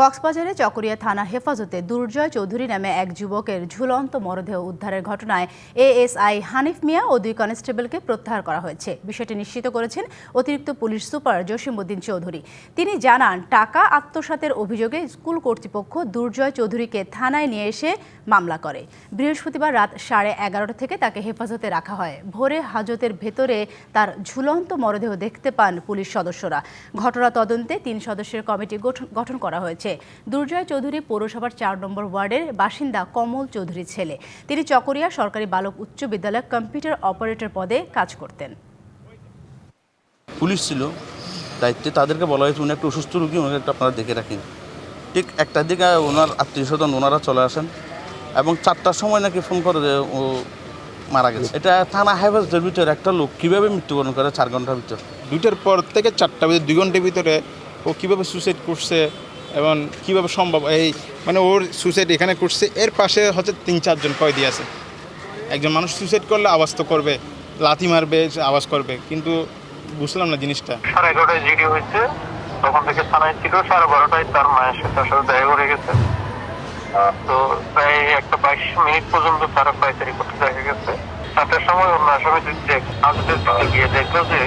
কক্সবাজারে চকরিয়া থানা হেফাজতে দুর্জয় চৌধুরী নামে এক যুবকের ঝুলন্ত মরদেহ উদ্ধারের ঘটনায় এএসআই হানিফ মিয়া ও দুই কনস্টেবলকে প্রত্যাহার করা হয়েছে। বিষয়টি নিশ্চিত করেছেন অতিরিক্ত পুলিশ সুপার জসিমউদ্দিন চৌধুরী। তিনি জানান, টাকা আত্মসাতের অভিযোগে স্কুল কর্তৃপক্ষ দুর্জয় চৌধুরীকে থানায় নিয়ে এসে মামলা করে। বৃহস্পতিবার রাত সাড়ে এগারোটা থেকে তাকে হেফাজতে রাখা হয়। ভোরে হাজতের ভেতরে তার ঝুলন্ত মরদেহ দেখতে পান পুলিশ সদস্যরা। ঘটনা তদন্তে তিন সদস্যের কমিটি গঠন করা হয়েছে। দুর্জয় চৌধুরী পৌরসভার চার নম্বর ওয়ার্ডের বাসিন্দা কমল চৌধুরীর ছেলে। তিনি চকরিয়া সরকারি বালক উচ্চ বিদ্যালয়ে কম্পিউটার অপারেটর পদে কাজ করতেন। পুলিশ ছিল। দায়িত্বে তাদেরকে বলা হয়েছে উনি একটা অসুস্থ রুগী ওনাকে একটু আপনারা দেখে রাখেন। ঠিক একটার দিকে ওনার আত্মীয় স্বজন ওনারা চলে আসেন এবং চারটার সময় নাকি ফোন করে যে ও মারা গেছে। এটা থানা হেফাজতের ভিতরে একটা লোক কীভাবে মৃত্যুবরণ করে চার ঘণ্টার ভিতর? দুইটার পর থেকে চারটা বাজে দুই ঘণ্টার ভিতরে ও কীভাবে সুইসাইড করছে এবং কীভাবে সম্ভব? এই মানে ওর সুসাইড এখানে করছে, এর পাশে হচ্ছে তিন চারজন কয়েদি আছে। একজন মানুষ সুসাইড করলে আওয়াজ তো করবে, লাথি মারবে, আওয়াজ করবে, কিন্তু বুঝলাম না জিনিসটা। সাড়ে এগারোটায় জিডি হয়েছে, তখন থেকে থানায় ছিল, সাড়ে বারোটায় তার মায়ের সাথে তার সাথে দেখা করে গেছে। তো প্রায় একটা বাইশ মিনিট পর্যন্ত তারা পাইকারি করতে দেখা গেছে। চারটার সময় অন্য আসামি গিয়ে দেখল যে